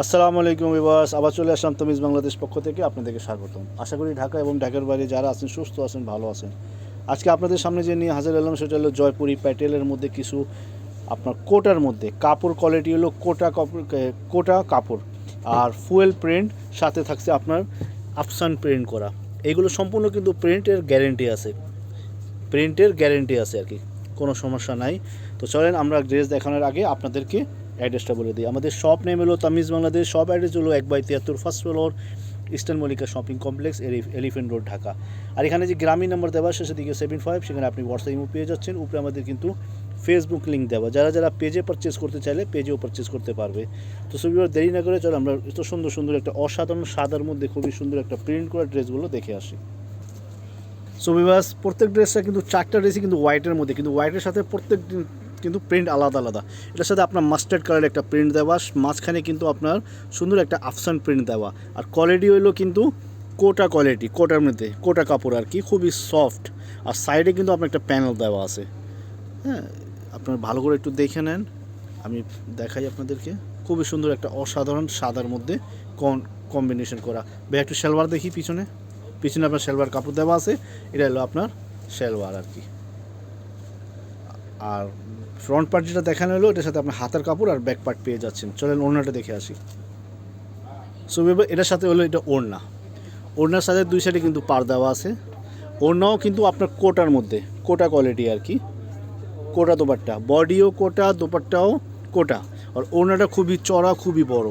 আসসালামু আলাইকুম বিবাস আবার চলে আসলাম তমিজ বাংলাদেশ পক্ষ থেকে আপনাদেরকে স্বাগতম। আশা করি ঢাকা এবং ঢাকার বাইরে যারা আছেন, সুস্থ আছেন, ভালো আছেন। আজকে আপনাদের সামনে যে নিয়ে হাজার এলাম সেটা হলো জয়পুরি প্যাটেলের মধ্যে কিছু আপনার কোটার মধ্যে। কাপড় কোয়ালিটি হলো কোটা কাপড় কোটা কাপড় আর ফুয়েল প্রিন্ট সাথে থাকছে আপনার আফসান প্রিন্ট করা। এগুলো সম্পূর্ণ কিন্তু প্রিন্টের গ্যারেন্টি আছে। প্রিন্টের গ্যারেন্টি আছে আর কি। কোনো সমস্যা নাই। তো চলেন আমরা ড্রেস দেখানোর আগে আপনাদেরকে অ্যাড্রেসটা বলে দিই। আমাদের শপ নেম হলো তামিজ বাংলাদেশ। শপ অ্যাড্রেস হলো এক বাই তিয়াত্তর first floor eastern Mallika shopping complex elephant road Dhaka. আর এখানে যে গ্রামীণ নাম্বার দেওয়া শেষের দিকে সেভেন ফাইভ সেখানে আপনি হোয়াটসঅ্যাপ ইমো পেয়ে যাচ্ছেন। উপরে আমাদের কিন্তু ফেসবুক লিঙ্ক দেওয়া। যারা যারা পেজে পারচেস করতে চাইলে পেজেও পারচেস করতে পারবে। তো সবই দেরি না করে চলো, আমরা এত সুন্দর সুন্দর একটা অসাধারণ সাদার মধ্যে খুবই সুন্দর একটা প্রিন্ট করা ড্রেসগুলো দেখে আসি। সো বিবাস প্রত্যেক ড্রেসটা কিন্তু চারটা ড্রেসই কিন্তু হোয়াইটের মধ্যে, কিন্তু হোয়াইটের সাথে প্রত্যেক কিন্তু প্রিন্ট আলাদা আলাদা। এটার সাথে আপনার মাস্টার্ড কালারের একটা প্রিন্ট দেওয়া, মাঝখানে কিন্তু আপনার সুন্দর একটা আফসান প্রিন্ট দেওয়া। আর কোয়ালিটি হইল কিন্তু কোটা কোয়ালিটি কোটার মধ্যে, কোটা কাপড় আর কি, খুবই সফট আর সাইডে কিন্তু আপনার একটা প্যানেল দেওয়া আছে। হ্যাঁ আপনার ভালো করে একটু দেখে নেন। আমি দেখাই আপনাদেরকে। খুবই সুন্দর একটা অসাধারণ সাদার মধ্যে কম্বিনেশন করা। ভাই, একটু সালোয়ার দেখি পিছনে। পিছনে আপনার সালোয়ার কাপড় দেওয়া আছে। এটা হলো আপনার সালোয়ার আর কি। আর ফ্রন্ট পার্ট যেটা দেখানো হলো, এটার সাথে আপনার হাতার কাপড় আর ব্যাক পার্ট পেয়ে যাচ্ছেন। চলেন ওড়নাটা দেখে আসি। সো এটার সাথে হলো এটা ওড়না। ওড়নার সাথে দুই সাইডে কিন্তু পার দেওয়া আছে। ওড়নাও কিন্তু আপনার কোটার মধ্যে, কোটা কোয়ালিটি আর কি। কোটা দোপাট্টা বডিও কোটা, দোপাট্টাও কোটা। আর ওড়নাটা খুবই চড়া, খুবই বড়।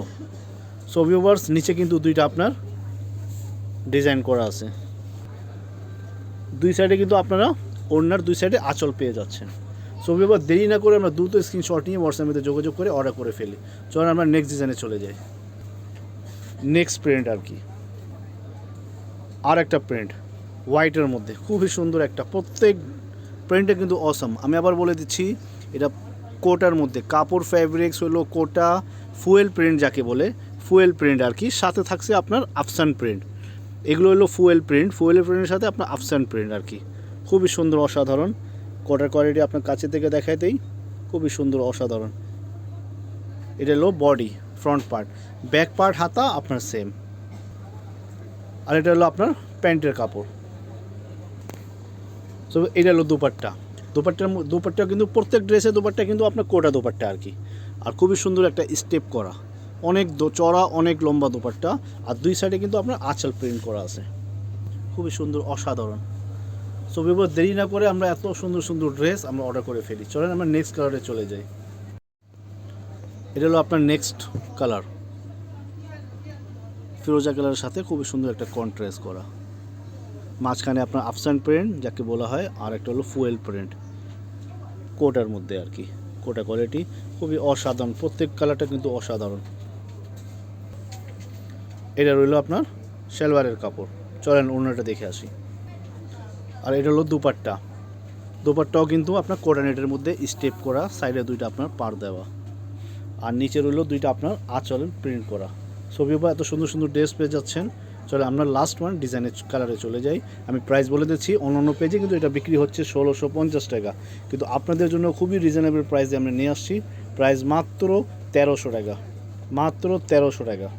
সো ভিউভার্স নিচে কিন্তু দুইটা আপনার ডিজাইন করা আছে। দুই সাইডে কিন্তু আপনারা ওড়নার দুই সাইডে আঁচল পেয়ে যাচ্ছেন। সো এবার দেরি না করে আমরা দ্রুত স্ক্রিনশট নিয়ে হোয়াটসঅ্যাপে যোগাযোগ করে অর্ডার করে ফেলি। চলুন আমরা নেক্সট ডিজাইনে চলে যাই। নেক্সট প্রিন্ট আর কি। আর একটা প্রিন্ট হোয়াইটের মধ্যে। খুবই সুন্দর একটা, প্রত্যেক প্রিন্টটা কিন্তু অসম আমি আবার বলে দিচ্ছি, এটা কোটার মধ্যে, কাপড় ফ্যাব্রিক্স হলো কোটা ফুয়েল প্রিন্ট যাকে বলে ফুয়েল প্রিন্ট আর কি। সাথে থাকছে আপনার আফসান প্রিন্ট এগুলো হলো ফুয়েল প্রিন্ট ফুয়েল প্রিন্টের সাথে আপনার আফসান প্রিন্ট আর কি। খুবই সুন্দর, অসাধারণ। কোটার কোয়ালিটি আপনার কাছে থেকে দেখাই দেই। খুবই সুন্দর, অসাধারণ। এটা হলো body front part back part হাতা, আপনার সেম আর এটা হলো আপনার প্যান্টের কাপড়। তো এটা হলো দুপাট্টা। দুপাট্টার দুপাট্টা কিন্তু প্রত্যেক ড্রেসে দুপাট্টা, কিন্তু আপনার কোটা দুপাট্টা আর কি। আর খুবই সুন্দর একটা স্টেপ করা। অনেক চড়া অনেক লম্বা দুপাট্টা। আর দুই সাইডে কিন্তু আপনার আঁচল প্রিন্ট করা আছে। খুবই সুন্দর, অসাধারণ। সো বিবর দেরি না করে আমরা এত সুন্দর সুন্দর ড্রেস আমরা অর্ডার করে ফেলি। চলেন আমরা নেক্সট কালারে চলে যাই। এটা হলো আপনার নেক্সট কালার ফিরোজা কালারের সাথে খুবই সুন্দর একটা কন্ট্রাস্ট করা। মাঝখানে আপনার আফসান প্রিন্ট যাকে বলা হয়, আর একটা হলো ফুয়েল প্রিন্ট কোটার মধ্যে আর কি। কোটা কোয়ালিটি খুবই অসাধারণ। প্রত্যেক কালারটা কিন্তু অসাধারণ। এটা রইল আপনার সেলভারের কাপড়। চলেন অন্যটা দেখে আসি। আর এটা হলো দুপাট্টা। দুপাট্টাও কিন্তু আপনার কোটানেটের মধ্যে স্টেপ করা সাইডে দুইটা আপনার পার দেওয়া। আর নিচে রইল দুইটা আপনার আঁচল প্রিন্ট করা। ছবি বা এত সুন্দর সুন্দর ড্রেস পেয়ে যাচ্ছেন। চলে আমরা লাস্ট ওয়ান ডিজাইনের কালারে চলে যাই। আমি প্রাইস বলে দিচ্ছি, অন্যান্য পেজে কিন্তু এটা বিক্রি হচ্ছে ষোলোশো পঞ্চাশ টাকা। কিন্তু আপনাদের জন্য খুবই রিজনেবল প্রাইসে আমরা নিয়ে আসছি। প্রাইস মাত্র তেরোশো টাকা। মাত্র তেরোশো টাকা।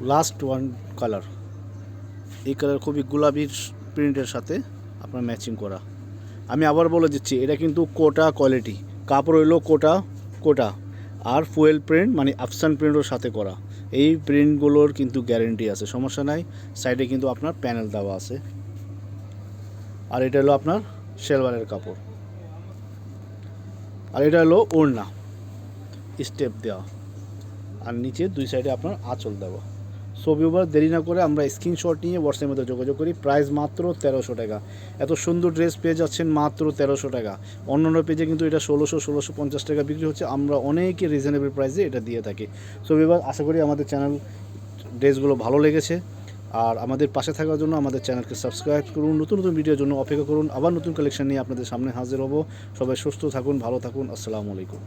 লাস্ট ওয়ান কালার এই কালার খুবই গোলাপি প্রিন্টের সাথে আপনার ম্যাচিং করা। আমি আবার বলে দিচ্ছি, এটা কিন্তু কোটা কোয়ালিটি। কাপড় হইল কোটা কোটা। আর ফুয়েল প্রিন্ট মানে আফসান প্রিন্টের সাথে করা। এই প্রিন্টগুলোর কিন্তু গ্যারেন্টি আছে, সমস্যা নাই। সাইডে কিন্তু আপনার প্যানেল দেওয়া আছে। আর এটা হলো আপনার শেলওয়ারের কাপড়। আর এটা হলো ওড়না, স্টেপ দেওয়া। আর নিচে দুই সাইডে আপনার আঁচল দেওয়া। ছবি ওভার দেরি না করে আমরা স্ক্রিনশট নিয়ে হোয়াটসঅ্যাপের মধ্যে যোগাযোগ করি। প্রাইস মাত্র তেরোশো টাকা। এত সুন্দর ড্রেস পেয়ে যাচ্ছেন মাত্র তেরোশো টাকা। অন্য অন্য পেজে কিন্তু এটা ষোলোশো ষোলোশো পঞ্চাশ টাকা বিক্রি হচ্ছে। আমরা অনেকই রিজনেবল প্রাইসে এটা দিয়ে থাকি। সো এবার আশা করি আমাদের চ্যানেল ড্রেসগুলো ভালো লেগেছে। আর আমাদের পাশে থাকার জন্য আমাদের চ্যানেলকে সাবস্ক্রাইব করুন। নতুন নতুন ভিডিওর জন্য অপেক্ষা করুন। আবার নতুন কালেকশন নিয়ে আপনাদের সামনে হাজির হব। সবাই সুস্থ থাকুন, ভালো থাকুন। আসসালামু আলাইকুম।